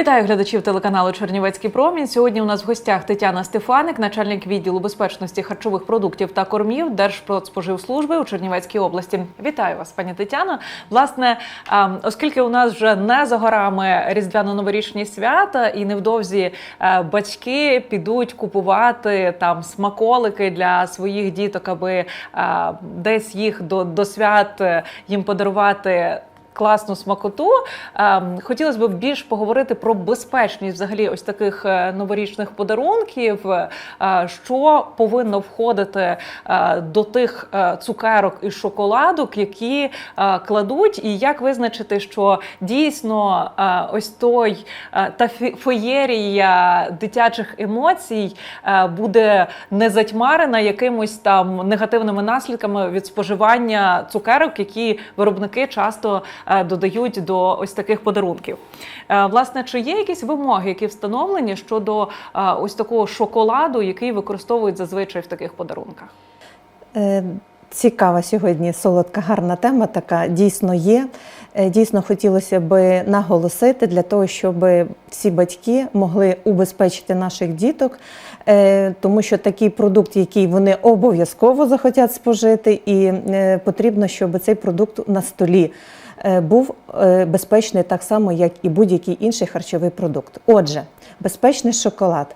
Вітаю глядачів телеканалу Чернівецький промінь. Сьогодні у нас в гостях Тетяна Стефаник, начальник відділу безпечності харчових продуктів та кормів Держпродспоживслужби у Чернівецькій області. Вітаю вас, пані Тетяно. Власне, оскільки у нас вже не за горами різдвяно-новорічні свята, і невдовзі батьки підуть купувати там смаколики для своїх діток, аби десь їх до, до свят е, їм подарувати класну смакоту. Ем, Хотілося б більш поговорити про безпечність взагалі ось таких е, новорічних подарунків. Е, Що повинно входити е, до тих е, цукерок і шоколадок, які е, кладуть, і як визначити, що дійсно е, ось той е, та феєрія дитячих емоцій е, буде не затьмарена якимось там негативними наслідками від споживання цукерок, які виробники часто е, додають до ось таких подарунків. Е, Власне, чи є якісь вимоги, які встановлені щодо е, ось такого шоколаду, який використовують зазвичай в таких подарунках? Е, Цікава сьогодні солодка, гарна тема така дійсно є. Е, Дійсно хотілося би наголосити для того, щоб всі батьки могли убезпечити наших діток, е, тому що такий продукт, який вони обов'язково захотять спожити, і е, потрібно, щоб цей продукт на столі е, був е, безпечний так само, як і будь-який інший харчовий продукт. Отже, безпечний шоколад.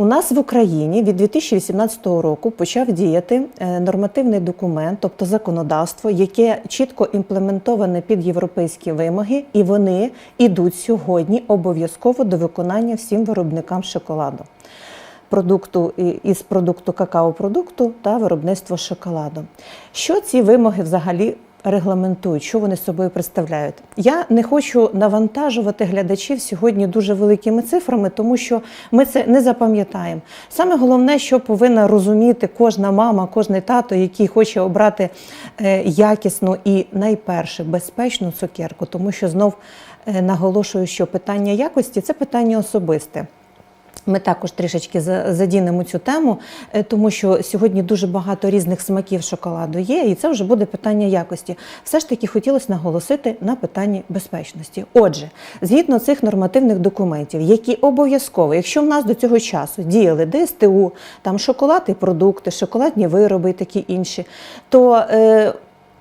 У нас в Україні від 2018 року почав діяти е, нормативний документ, тобто законодавство, яке чітко імплементоване під європейські вимоги, і вони йдуть сьогодні обов'язково до виконання всім виробникам шоколаду. Продукту із продукту какао-продукту та виробництво шоколаду. Що ці вимоги взагалі регламентують, що вони собою представляють? Я не хочу навантажувати глядачів сьогодні дуже великими цифрами, тому що ми це не запам'ятаємо. Саме головне, що повинна розуміти кожна мама, кожний тато, який хоче обрати е, якісну і найперше безпечну цукерку, тому що знов е, наголошую, що питання якості це питання особисте. Ми також трішечки за- задінемо цю тему, е, тому що сьогодні дуже багато різних смаків шоколаду є, і це вже буде питання якості. Все ж таки хотілося наголосити на питанні безпечності. Отже, згідно цих нормативних документів, які обов'язково, якщо в нас до цього часу діяли ДСТУ, там шоколад і продукти, шоколадні вироби і такі інші, то е,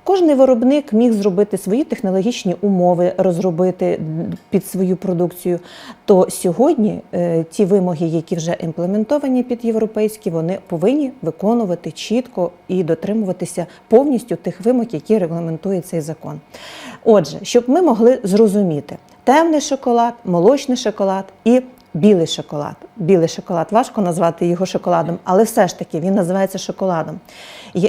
Кожний виробник міг зробити свої технологічні умови, розробити під свою продукцію. То сьогодні е, ті вимоги, які вже імплементовані під європейські, вони повинні виконувати чітко і дотримуватися повністю тих вимог, які регламентує цей закон. Отже, щоб ми могли зрозуміти темний шоколад, молочний шоколад і білий шоколад. Білий шоколад важко назвати його шоколадом, але все ж таки він називається шоколадом.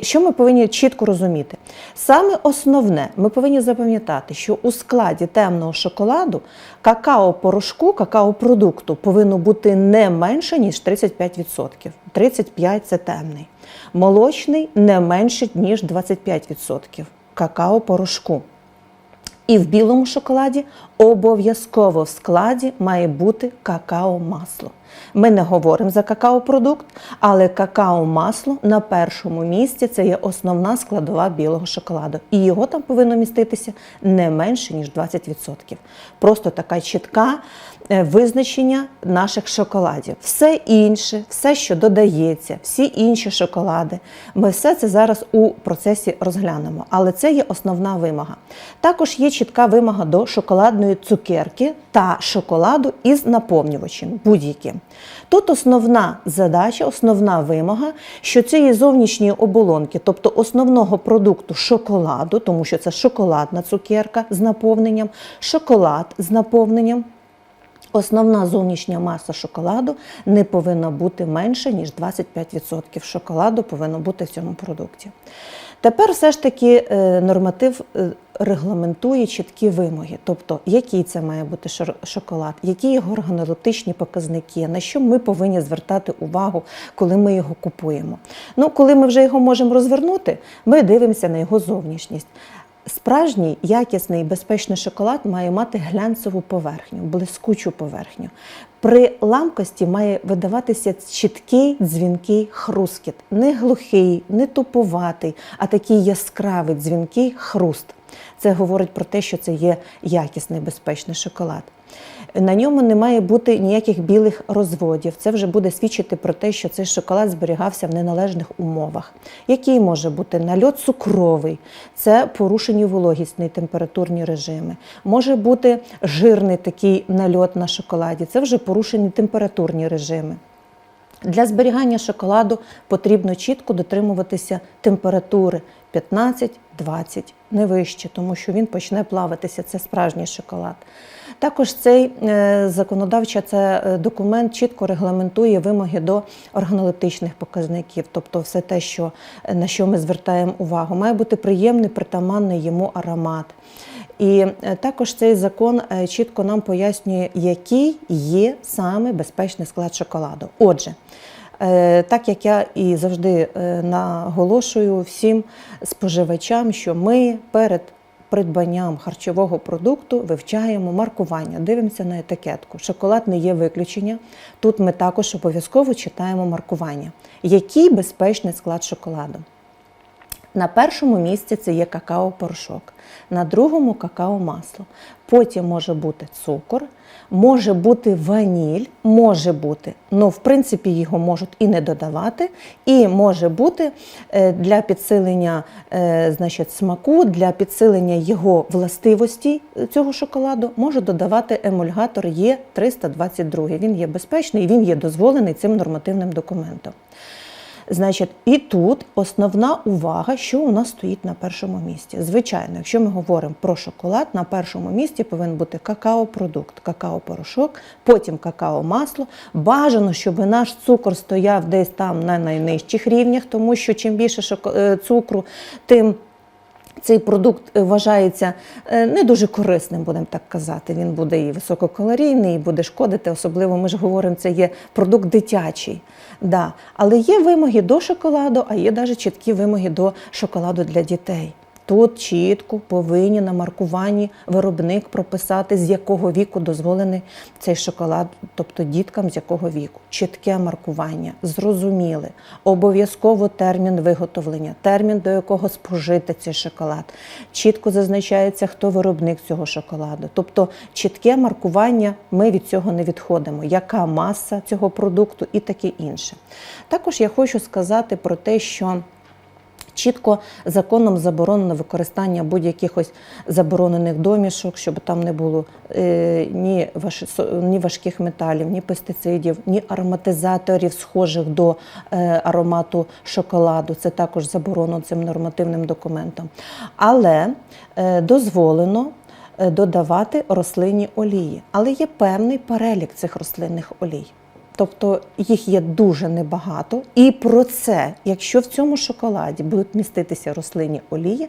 Що ми повинні чітко розуміти? Саме основне, ми повинні запам'ятати, що у складі темного шоколаду какао-порошку, какао-продукту повинно бути не менше, ніж 35%. 35% це темний. Молочний не менше, ніж 25% какао-порошку. І в білому шоколаді обов'язково в складі має бути какао-масло. Ми не говоримо за какао-продукт, але какао-масло на першому місці це є основна складова білого шоколаду. І його там повинно міститися не менше, ніж 20%. Просто така чітка е, визначення наших шоколадів. Все інше, все, що додається, всі інші шоколади, ми все це зараз у процесі розглянемо. Але це є основна вимога. Також є чітка вимога до шоколадної цукерки та шоколаду із наповнювачем будь-яким. Тут основна задача, основна вимога, що цієї зовнішньої оболонки, тобто основного продукту шоколаду, тому що це шоколадна цукерка з наповненням, шоколад з наповненням. Основна зовнішня маса шоколаду не повинна бути менше, ніж 25% шоколаду повинно бути в цьому продукті. Тепер все ж таки е, норматив е, регламентує чіткі вимоги, тобто який це має бути шоколад, які його органолептичні показники, на що ми повинні звертати увагу, коли ми його купуємо. Ну, коли ми вже його можемо розвернути, ми дивимося на його зовнішність. Справжній якісний безпечний шоколад має мати глянцеву поверхню, блискучу поверхню. При ламкості має видаватися чіткий дзвінкий хрускіт, не глухий, не туповатий, а такий яскравий дзвінкий хруст. Це говорить про те, що це є якісний безпечний шоколад. На ньому не має бути ніяких білих розводів. Це вже буде свідчити про те, що цей шоколад зберігався в неналежних умовах. Який може бути нальот цукровий, це порушені вологісні температурні режими. Може бути жирний такий нальот на шоколаді, це вже порушені температурні режими. Для зберігання шоколаду потрібно чітко дотримуватися температури 15-20, не вище, тому що він почне плаватися. Це справжній шоколад. Також цей е, законодавча це е, документ чітко регламентує вимоги до органолептичних показників, тобто все те, що, е, на що ми звертаємо увагу. Має бути приємний, притаманний йому аромат. І також цей закон чітко нам пояснює, який є саме безпечний склад шоколаду. Отже, так як я і завжди наголошую всім споживачам, що ми перед придбанням харчового продукту вивчаємо маркування, дивимося на етикетку. Шоколад не є виключення. Тут ми також обов'язково читаємо маркування. Який безпечний склад шоколаду? На першому місці це є какао-порошок, на другому какао-масло. Потім може бути цукор, може бути ваніль, може бути, ну в принципі його можуть і не додавати, і може бути е, для підсилення е, значить, смаку, для підсилення його властивостей е, цього шоколаду може додавати емульгатор Є322. Він є безпечний він є дозволений цим нормативним документом. Значить, і тут основна увага, що у нас стоїть на першому місці. Звичайно, якщо ми говоримо про шоколад, на першому місці повинен бути какао-продукт, какао-порошок, потім какао-масло. Бажано, щоб наш цукор стояв десь там на найнижчих рівнях, тому що чим більше е, цукру, тим цей продукт е, вважається е, не дуже корисним, будемо так казати. Він буде і висококалорійний, і буде шкодити. Особливо ми ж говоримо, це є продукт дитячий. Да. Але є вимоги до шоколаду, а є навіть чіткі вимоги до шоколаду для дітей. Тут чітко повинні на маркуванні виробник прописати, з якого віку дозволений цей шоколад, тобто діткам з якого віку. Чітке маркування, зрозуміле, обов'язково термін виготовлення, термін, до якого спожити цей шоколад. Чітко зазначається, хто виробник цього шоколаду. Тобто чітке маркування, ми від цього не відходимо, яка маса цього продукту і таке інше. Також я хочу сказати про те, що Чітко законом заборонено використання будь-яких заборонених домішок, щоб там не було е, ні, ні важких металів, ні пестицидів, ні ароматизаторів, схожих до е, аромату шоколаду. Це також заборонено цим нормативним документом. Але е, дозволено додавати рослинні олії. Але є певний перелік цих рослинних олій. Тобто їх є дуже небагато. І про це, якщо в цьому шоколаді будуть міститися рослинні олії,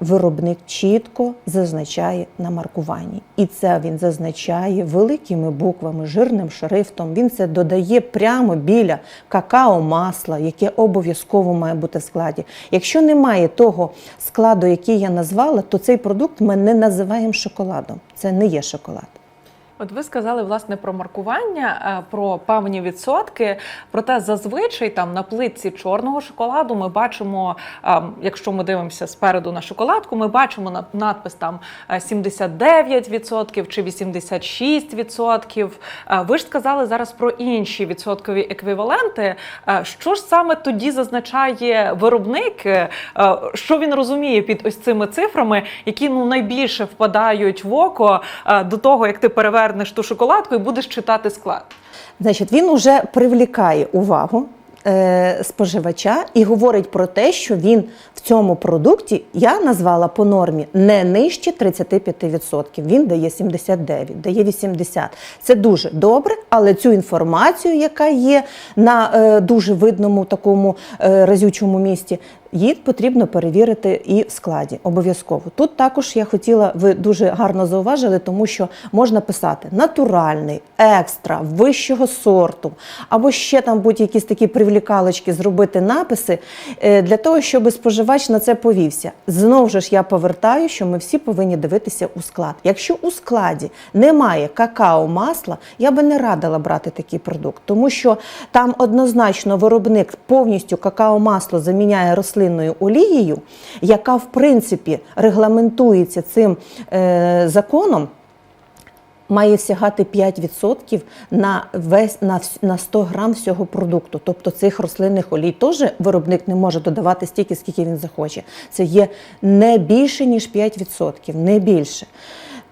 виробник чітко зазначає на маркуванні. І це він зазначає великими буквами, жирним шрифтом. Він це додає прямо біля какао-масла, яке обов'язково має бути в складі. Якщо немає того складу, який я назвала, то цей продукт ми не називаємо шоколадом. Це не є шоколад. От ви сказали власне про маркування, е, про певні відсотки. Проте зазвичай там на плитці чорного шоколаду ми бачимо, е, якщо ми дивимося спереду на шоколадку, ми бачимо на- надпис там е, 79% чи 86%. Е, Ви ж сказали зараз про інші відсоткові еквіваленти. Е, Що ж саме тоді зазначає виробник? Е, е, Що він розуміє під ось цими цифрами, які ну найбільше впадають в око е, до того, як ти перевернеш ту шоколадку і будеш читати склад? Значить, він уже привлікає увагу е, споживача і говорить про те, що він в цьому продукті я назвала по нормі не нижче 35%. Він дає 79, дає 80. Це дуже добре, але цю інформацію, яка є на е, дуже видному такому е, разючому місці, її потрібно перевірити і в складі обов'язково. Тут також я хотіла, ви дуже гарно зауважили, тому що можна писати натуральний, екстра, вищого сорту, або ще там будь-якісь такі привлікалочки зробити написи е, для того, щоб споживач на це повівся. Знову ж я повертаю, що ми всі повинні дивитися у склад. Якщо у складі немає какао-масла, я би не радила брати такий продукт, тому що там однозначно виробник повністю какао-масло заміняє рослинною олією, яка в принципі регламентується цим е, законом. має сягати 5% на весь на, на 100 грам всього продукту. Тобто цих рослинних олій теж виробник не може додавати стільки, скільки він захоче. Це є не більше ніж 5%, не більше.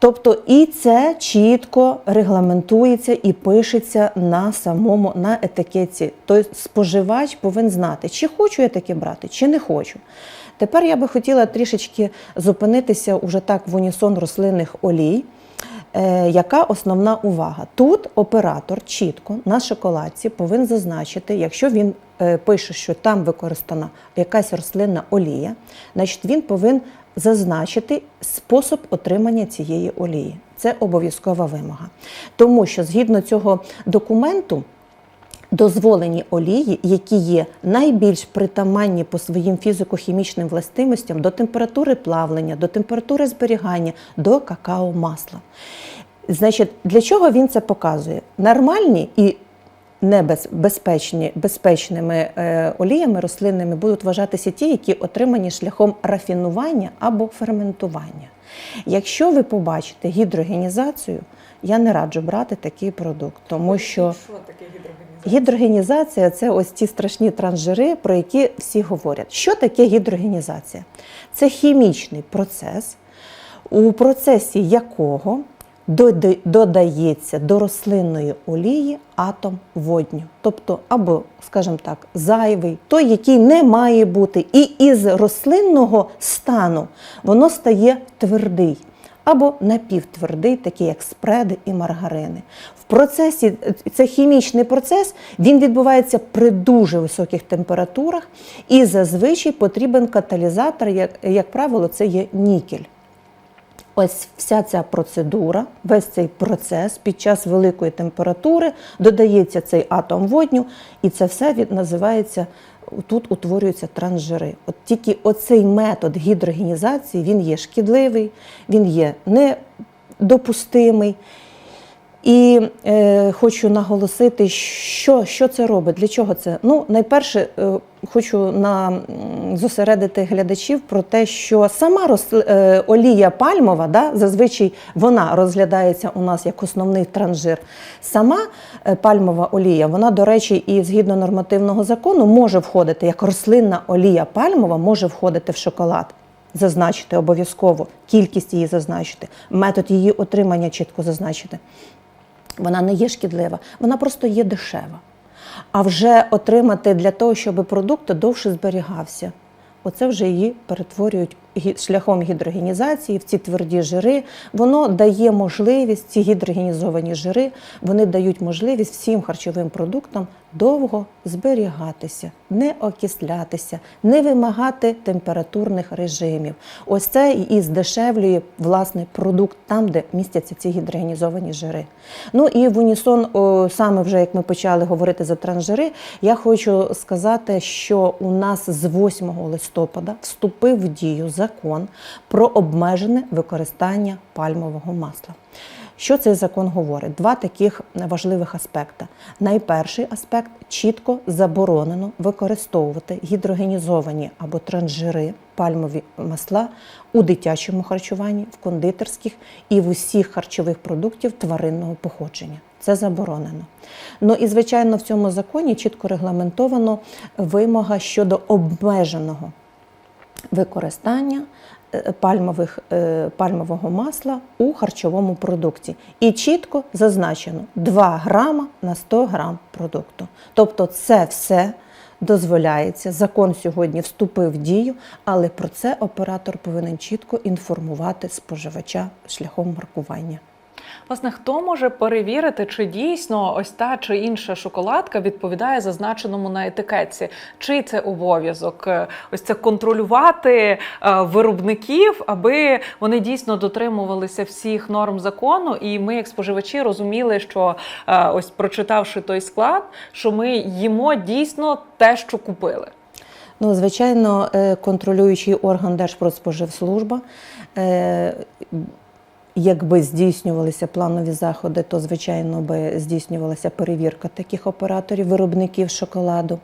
Тобто і це чітко регламентується і пишеться на самому на етикетці. Тобто споживач повинен знати, чи хочу я таке брати, чи не хочу. Тепер я би хотіла трішечки зупинитися уже так в унісон рослинних олій. Е, яка основна увага? Тут оператор чітко на шоколадці повинен зазначити, якщо він е, пише, що там використана якась рослинна олія, значить він повинен зазначити спосіб отримання цієї олії. Це обов'язкова вимога. Тому що згідно цього документу, дозволені олії, які є найбільш притаманні по своїм фізико-хімічним властивостям до температури плавлення, до температури зберігання, до какао-масла. Значить, для чого він це показує? Нормальні і небезпечні, безпечними е, оліями рослинними будуть вважатися ті, які отримані шляхом рафінування або ферментування. Якщо ви побачите гідрогенізацію, я не раджу брати такий продукт, тому що Що таке гідрогенізація? Гідрогенізація це ось ті страшні трансжири, про які всі говорять. Що таке гідрогенізація? Це хімічний процес, у процесі якого додається до рослинної олії атом водню. Тобто, або, скажімо так, зайвий, той, який не має бути, і із рослинного стану воно стає твердий або напівтвердий, такий як спреди і маргарини. В процесі це хімічний процес, він відбувається при дуже високих температурах, і зазвичай потрібен каталізатор, як, як правило, це є нікель. Ось вся ця процедура, весь цей процес під час великої температури додається цей атом водню, і це все від, називається. Тут утворюються трансжири. От тільки оцей метод гідрогенізації він є шкідливий, він є недопустимий. І е, хочу наголосити, що, що це робить, для чого це. Ну, найперше, е, хочу на, зосередити глядачів про те, що сама рос- е, олія пальмова, да, зазвичай вона розглядається у нас як основний транжир. Сама е, пальмова олія, вона, до речі, і згідно нормативного закону може входити як рослинна олія пальмова, може входити в шоколад. Зазначити обов'язково, кількість її зазначити, метод її отримання чітко зазначити. Вона не є шкідлива, вона просто є дешева. А вже отримати для того, щоб продукт довше зберігався. Оце вже її перетворюють шляхом гідрогенізації в ці тверді жири. Воно дає можливість, ці гідрогенізовані жири, вони дають можливість всім харчовим продуктам довго зберігатися, не окислятися, не вимагати температурних режимів. Ось це і здешевлює власне продукт там, де містяться ці гідрогенізовані жири. Ну і в унісон, саме вже як ми почали говорити за трансжири, я хочу сказати, що у нас з 8 листопада вступив в дію закон про обмежене використання пальмового масла. Що цей закон говорить? Два таких важливих аспекти. Найперший аспект чітко заборонено використовувати гідрогенізовані або трансжири пальмові масла у дитячому харчуванні, в кондитерських і в усіх харчових продуктів тваринного походження. Це заборонено. Ну і звичайно, в цьому законі чітко регламентовано вимога щодо обмеженого використання пальмових, е, пальмового масла у харчовому продукті. І чітко зазначено 2 грама на 100 грам продукту. Тобто це все дозволяється. Закон сьогодні вступив в дію, але про це оператор повинен чітко інформувати споживача шляхом маркування. Власне, хто може перевірити, чи дійсно ось та чи інша шоколадка відповідає зазначеному на етикетці? Чий це обов'язок? Е, Ось це контролювати е, виробників, аби вони дійсно дотримувалися всіх норм закону, і ми, як споживачі, розуміли, що е, ось прочитавши той склад, що ми їмо дійсно те, що купили. Ну, звичайно, контролюючий орган Держпродспоживслужба Якби здійснювалися планові заходи, то звичайно би здійснювалася перевірка таких операторів, виробників шоколаду.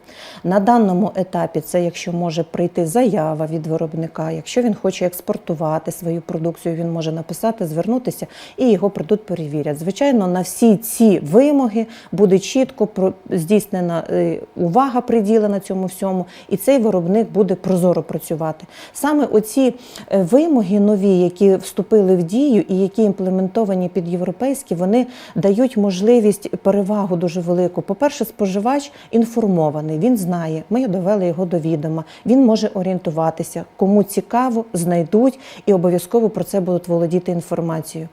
На даному етапі це якщо може прийти заява від виробника, якщо він хоче експортувати свою продукцію, він може написати, звернутися і його прийдуть перевірять. Звичайно, на всі ці вимоги буде чітко здійснена е, увага приділена цьому всьому, і цей виробник буде прозоро працювати. Саме оці е, вимоги нові, які вступили в дію і які імплементовані під європейські, вони дають можливість перевагу дуже велику. По-перше, споживач інформований, він знає, ми довели його до відома, він може орієнтуватися, кому цікаво, знайдуть і обов'язково про це будуть володіти інформацією.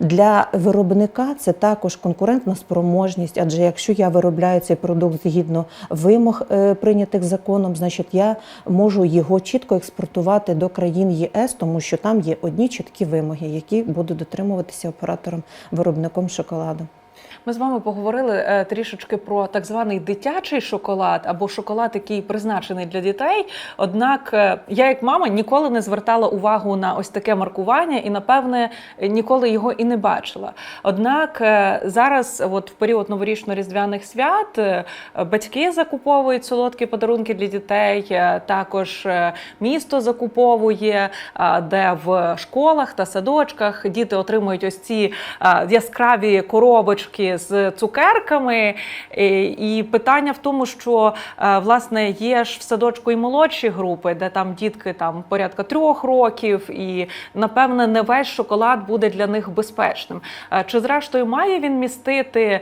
Для виробника це також конкурентна спроможність, адже якщо я виробляю цей продукт згідно вимог е, прийнятих законом, значить я можу його чітко експортувати до країн ЄС, тому що там є одні чіткі вимоги, які будуть дотримуватися оператором виробником шоколаду. Ми з вами поговорили е, трішечки про так званий дитячий шоколад або шоколад, який призначений для дітей. Однак е, я, як мама, ніколи не звертала увагу на ось таке маркування і, напевне, ніколи його і не бачила. Однак е, зараз, от в період новорічно-різдвяних свят, батьки закуповують солодкі подарунки для дітей. Також місто закуповує, де в школах та садочках діти отримують ось ці яскраві коробочки з цукерками. І, і питання в тому, що е, власне є ж в садочку і молодші групи, де там дітки там порядка трьох років, і напевне не весь шоколад буде для них безпечним. Е, Чи зрештою має він містити?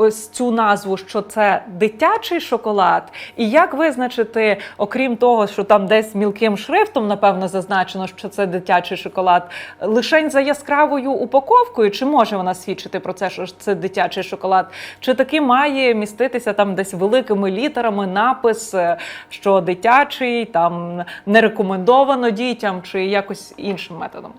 Ось цю назву, що це дитячий шоколад, і як визначити, окрім того, що там десь мілким шрифтом, напевно, зазначено, що це дитячий шоколад, лишень за яскравою упаковкою, чи може вона свідчити про це, що це дитячий шоколад, чи таки має міститися там десь великими літерами напис, е, що дитячий, там не рекомендовано дітям, чи якось іншим методом?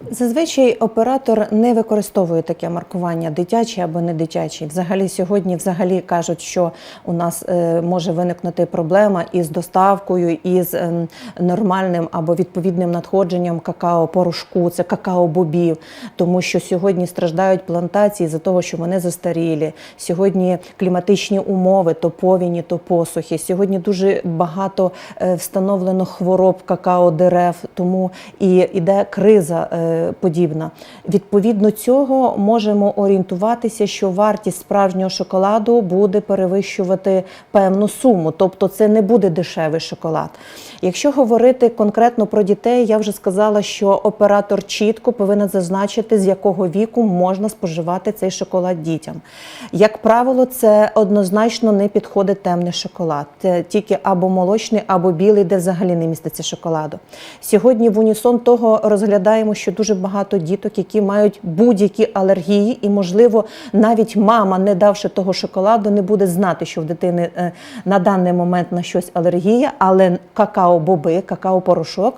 Зазвичай оператор не використовує таке маркування дитячий або не дитячий. Взагалі сьогодні взагалі кажуть, що у нас е, може виникнути проблема із доставкою, із ем, нормальним або відповідним надходженням какао-порошку, це какао-бобів, тому що сьогодні страждають плантації за того, що вони застарілі. Сьогодні кліматичні умови, то повіні, то посухи. Сьогодні дуже багато е, встановлено хвороб какао-дерев, тому і іде криза е, подібна. Відповідно цього можемо орієнтуватися, що вартість справжнього шоколаду буде перевищувати певну суму, тобто це не буде дешевий шоколад. Якщо говорити конкретно про дітей, я вже сказала, що оператор чітко повинен зазначити, з якого віку можна споживати цей шоколад дітям. Як правило, це однозначно не підходить темний шоколад. Це тільки або молочний, або білий, де взагалі не міститься шоколаду. Сьогодні в унісон того розглядаємо, що дуже багато діток, які мають будь-які алергії, і, можливо, навіть мама, не давши того шоколаду, не буде знати, що в дитини е, на даний момент на щось алергія, але какао-боби, какао-порошок.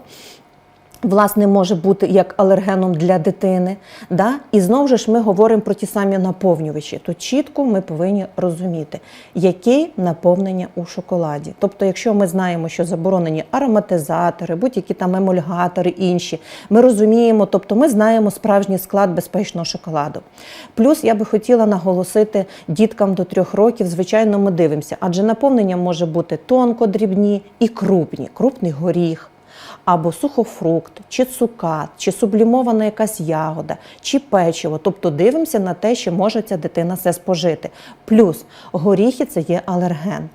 Власне, може бути як алергеном для дитини, да? і знову ж ми говоримо про ті самі наповнювачі. То чітко ми повинні розуміти, які наповнення у шоколаді. Тобто, якщо ми знаємо, що заборонені ароматизатори, будь-які там емульгатори, інші, ми розуміємо, тобто ми знаємо справжній склад безпечного шоколаду. Плюс я би хотіла наголосити діткам до трьох років, звичайно, ми дивимося, адже наповнення може бути тонкодрібні і крупні, крупний горіх або сухофрукт, чи цукат, чи сублімована якась ягода, чи печиво. Тобто дивимося на те, що може ця дитина це спожити. Плюс горіхи це є алерген,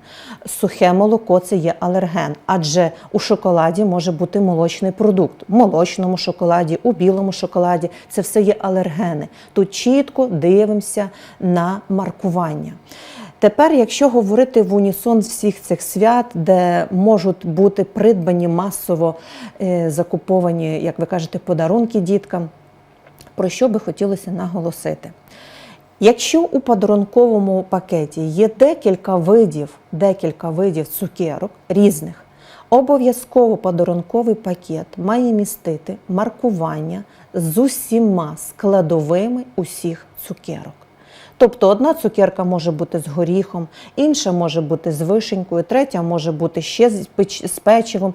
сухе молоко це є алерген, адже у шоколаді може бути молочний продукт. В молочному шоколаді, у білому шоколаді це все є алергени. Тут чітко дивимося на маркування. Тепер, якщо говорити в унісон всіх цих свят, де можуть бути придбані масово е, закуповані, як ви кажете, подарунки діткам, про що би хотілося наголосити? Якщо у подарунковому пакеті є декілька видів, декілька видів цукерок різних, обов'язково подарунковий пакет має містити маркування з усіма складовими усіх цукерок. Тобто одна цукерка може бути з горіхом, інша може бути з вишенькою, третя може бути ще з печ- з печивом.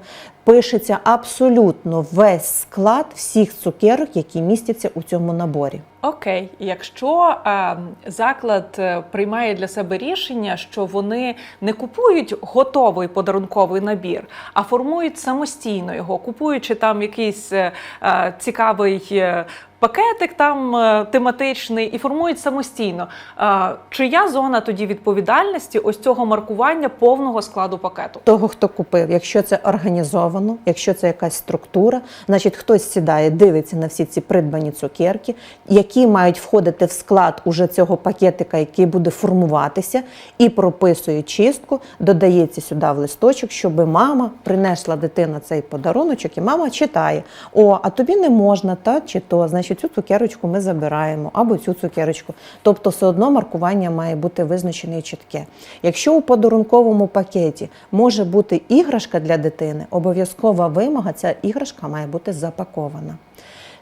Пишеться абсолютно весь склад всіх цукерок, які містяться у цьому наборі. Окей, якщо е, заклад е, приймає для себе рішення, що вони не купують готовий подарунковий набір, а формують самостійно його, купуючи там якийсь е, е, цікавий. е, Пакетик там е, тематичний і формують самостійно. Е, Чия зона тоді відповідальності ось цього маркування повного складу пакету? Того, хто купив, якщо це організовано, якщо це якась структура, значить хтось сідає, дивиться на всі ці придбані цукерки, які мають входити в склад уже цього пакетика, який буде формуватися, і прописує чистку, додається сюди в листочок, щоб мама принесла дитина цей подаруночок, і мама читає: О, а тобі не можна, та чи то, значить цю цукерочку ми забираємо, або цю цукерочку. Тобто, все одно маркування має бути визначене і чітке. Якщо у подарунковому пакеті може бути іграшка для дитини, обов'язкова вимога ця іграшка має бути запакована.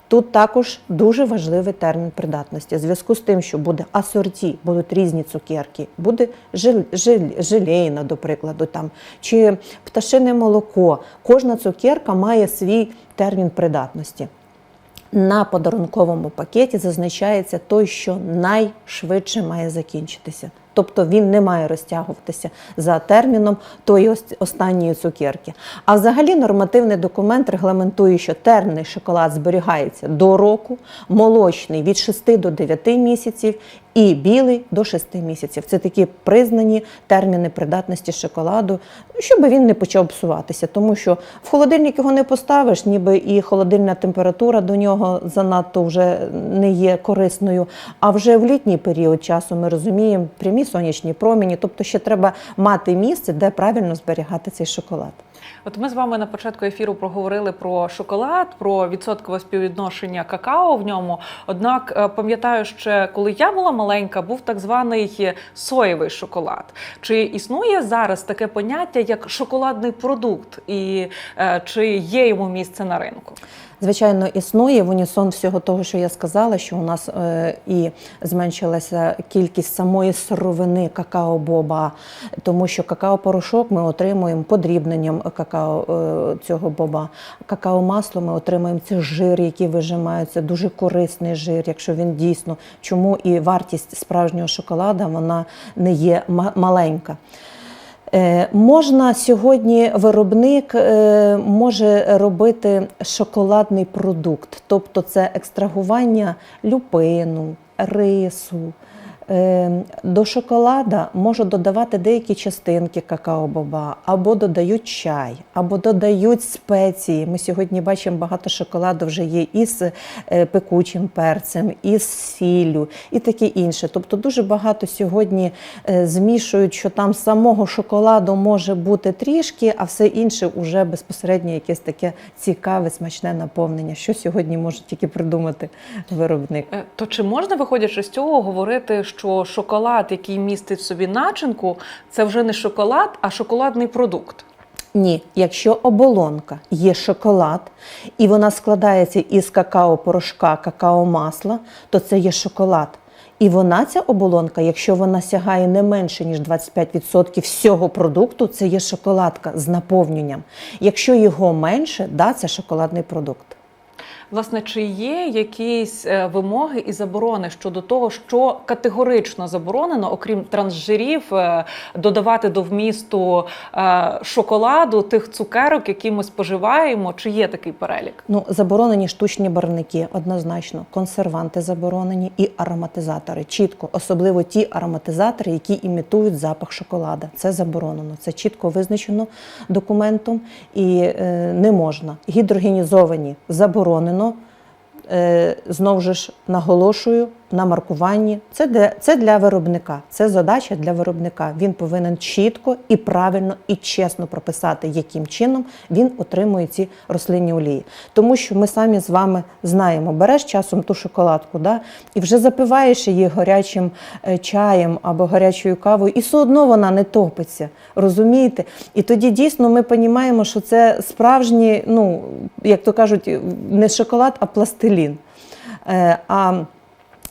Тут також дуже важливий термін придатності. В зв'язку з тим, що буде асорті, будуть різні цукерки, буде жиль, жиль, желейна, до прикладу, там, чи пташине молоко. Кожна цукерка має свій термін придатності. На подарунковому пакеті зазначається той, що найшвидше має закінчитися. Тобто він не має розтягуватися за терміном тої останньої цукерки. А взагалі нормативний документ регламентує, що терний шоколад зберігається до року, молочний від 6 до 9 місяців і білий до 6 місяців. Це такі признані терміни придатності шоколаду, щоб він не почав псуватися. Тому що в холодильник його не поставиш, ніби і холодильна температура до нього занадто вже не є корисною. А вже в літній період часу ми розуміємо прямі сонячні промені, тобто ще треба мати місце, де правильно зберігати цей шоколад. От ми з вами на початку ефіру проговорили про шоколад, про відсоткове співвідношення какао в ньому. Однак е, пам'ятаю, ще коли я була маленька, був так званий соєвий шоколад. Чи існує зараз таке поняття як шоколадний продукт, і е, чи є йому місце на ринку? Звичайно, існує в унісон всього того, що я сказала, що у нас е, і зменшилася кількість самої сировини какао-боба, тому що какао-порошок ми отримуємо подрібненням какао е, цього боба. Какао-масло ми отримуємо це жир, який вижимається, дуже корисний жир, якщо він дійсно чому і вартість справжнього шоколада вона не є ма- маленька. Е, Можна сьогодні виробник е, може робити шоколадний продукт, тобто це екстрагування люпину, рису. Е, До шоколада можуть додавати деякі частинки какао-боба, або додають чай, або додають спеції. Ми сьогодні бачимо багато шоколаду вже є із е, пекучим перцем, із сіллю і таке інше. Тобто дуже багато сьогодні е, змішують, що там самого шоколаду може бути трішки, а все інше вже безпосередньо якесь таке цікаве, смачне наповнення. Що сьогодні може тільки придумати виробник. То чи можна, виходячи з цього, говорити, що шоколад, який містить в собі начинку, це вже не шоколад, а шоколадний продукт? Ні, якщо оболонка є шоколад, і вона складається із какао-порошка, какао-масла, то це є шоколад. І вона, ця оболонка, якщо вона сягає не менше, ніж 25% всього продукту, це є шоколадка з наповненням. Якщо його менше, да, це шоколадний продукт. Власне, чи є якісь е, вимоги і заборони щодо того, що категорично заборонено, окрім трансжирів, е, додавати до вмісту е, шоколаду тих цукерок, які ми споживаємо? Чи є такий перелік? Ну, заборонені штучні барвники, однозначно, консерванти заборонені і ароматизатори. Чітко, особливо ті ароматизатори, які імітують запах шоколада. Це заборонено. Це чітко визначено документом і е, не можна. Гідрогенізовані заборонено. Е, знову ж наголошую на маркуванні. Це для, це для виробника. Це задача для виробника. Він повинен чітко і правильно і чесно прописати, яким чином він отримує ці рослинні олії. Тому що ми самі з вами знаємо, береш часом ту шоколадку, да, і вже запиваєш її гарячим е, чаєм або гарячою кавою, і все одно вона не топиться. Розумієте? І тоді дійсно ми розуміємо, що це справжній, ну як то кажуть, не шоколад, а пластилін. Е, А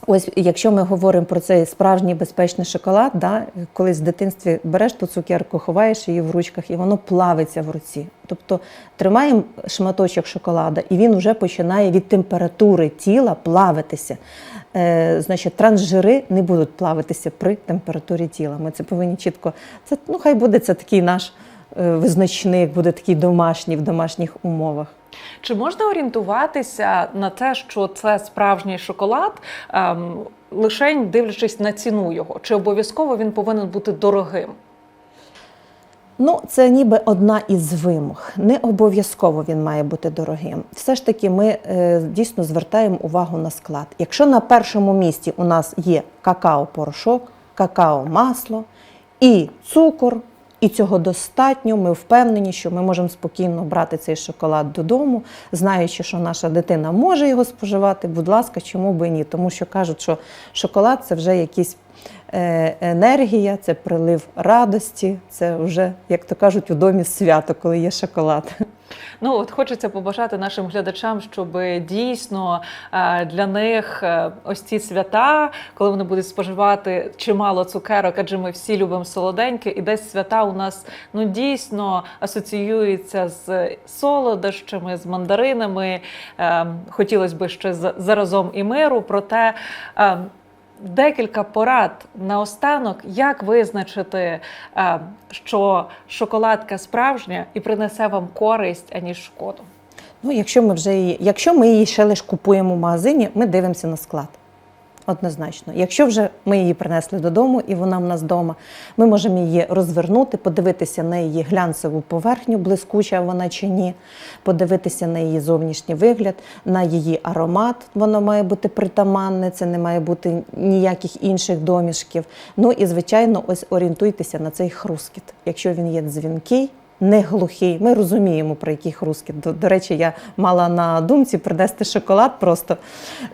Ось, якщо ми говоримо про цей справжній безпечний шоколад, да, колись в дитинстві береш ту цукерку, ховаєш її в ручках, і воно плавиться в руці. Тобто тримаємо шматочок шоколада, і він вже починає від температури тіла плавитися. Е, значить, трансжири не будуть плавитися при температурі тіла. Ми це повинні чітко. Це ну хай буде це такий наш е, визначник, буде такий домашній в домашніх умовах. Чи можна орієнтуватися на те, що це справжній шоколад, ем, лише дивлячись на ціну його? Чи обов'язково він повинен бути дорогим? Ну, це ніби одна із вимог. Не обов'язково він має бути дорогим. Все ж таки, ми е, дійсно звертаємо увагу на склад. Якщо на першому місці у нас є какао-порошок, какао-масло і цукор, і цього достатньо, ми впевнені, що ми можемо спокійно брати цей шоколад додому, знаючи, що наша дитина може його споживати. Будь ласка, чому би ні? Тому що кажуть, що шоколад це вже якийсь е, енергія, це прилив радості, це вже, як то кажуть, у домі свято, коли є шоколад. Ну от хочеться побажати нашим глядачам, щоб дійсно е, для них е, ось ці свята, коли вони будуть споживати чимало цукерок, адже ми всі любимо солоденьке, і десь свята у нас ну дійсно асоціюються з солодощами, з мандаринами. Е, Хотілося б ще заразом і миру. Проте е, Декілька порад наостанок, як визначити, е, що шоколадка справжня і принесе вам користь, аніж шкоду. Ну, якщо ми вже її, якщо ми її ще лише купуємо в магазині, ми дивимося на склад. Однозначно. Якщо вже ми її принесли додому і вона в нас вдома, ми можемо її розвернути, подивитися на її глянцеву поверхню, блискуча вона чи ні, подивитися на її зовнішній вигляд, на її аромат. Воно має бути притаманне, це не має бути ніяких інших домішків. Ну і звичайно, ось орієнтуйтеся на цей хрускіт. Якщо він є дзвінкий, не глухий. Ми розуміємо, про який хрускіт. До, до речі, я мала на думці принести шоколад просто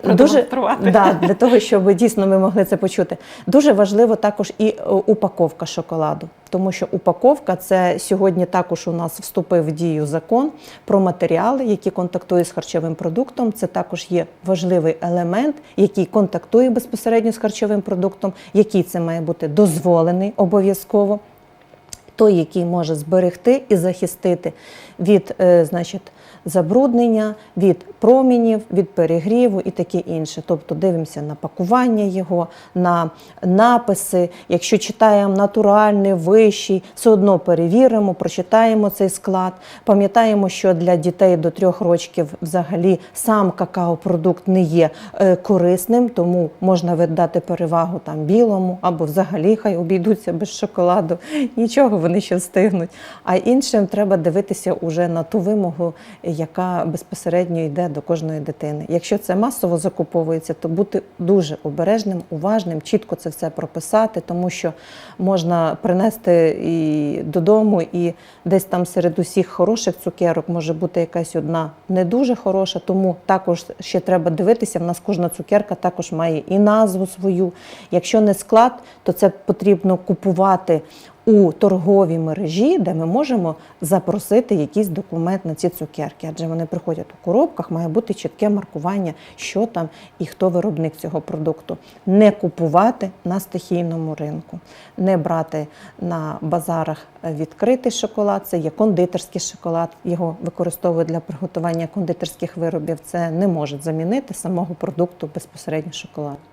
Продемонструвати. да, для того, щоб дійсно ми могли це почути. Дуже важливо також і е, упаковка шоколаду. Тому що упаковка це сьогодні також у нас вступив в дію закон про матеріали, які контактують з харчовим продуктом. Це також є важливий елемент, який контактує безпосередньо з харчовим продуктом, який це має бути дозволений обов'язково той, який може зберегти і захистити від е, значить, забруднення, від промінів, від перегріву і таке інше. Тобто дивимося на пакування його, на написи. Якщо читаємо натуральний, вищий, все одно перевіримо, прочитаємо цей склад. Пам'ятаємо, що для дітей до трьох років взагалі сам какао-продукт не є е, корисним, тому можна віддати перевагу там білому або взагалі хай обійдуться без шоколаду. Нічого вони ще встигнуть. А іншим треба дивитися уже на ту вимогу, яка безпосередньо йде до кожної дитини. Якщо це масово закуповується, то бути дуже обережним, уважним, чітко це все прописати, тому що можна принести і додому, і десь там серед усіх хороших цукерок може бути якась одна не дуже хороша. Тому також ще треба дивитися. В нас кожна цукерка також має і назву свою. Якщо не склад, то це потрібно купувати у торговій мережі, де ми можемо запросити якийсь документ на ці цукерки, адже вони приходять у коробках, має бути чітке маркування, що там і хто виробник цього продукту. Не купувати на стихійному ринку, не брати на базарах відкритий шоколад, це є кондитерський шоколад, його використовують для приготування кондитерських виробів. Це не може замінити самого продукту безпосередньо шоколаду.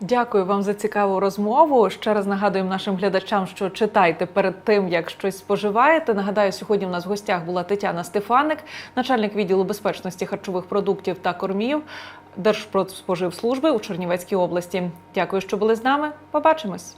Дякую вам за цікаву розмову. Ще раз нагадуємо нашим глядачам, що читайте перед тим, як щось споживаєте. Нагадаю, сьогодні в нас в гостях була Тетяна Стефаник, начальник відділу безпечності харчових продуктів та кормів Держпродспоживслужби у Чернівецькій області. Дякую, що були з нами. Побачимось.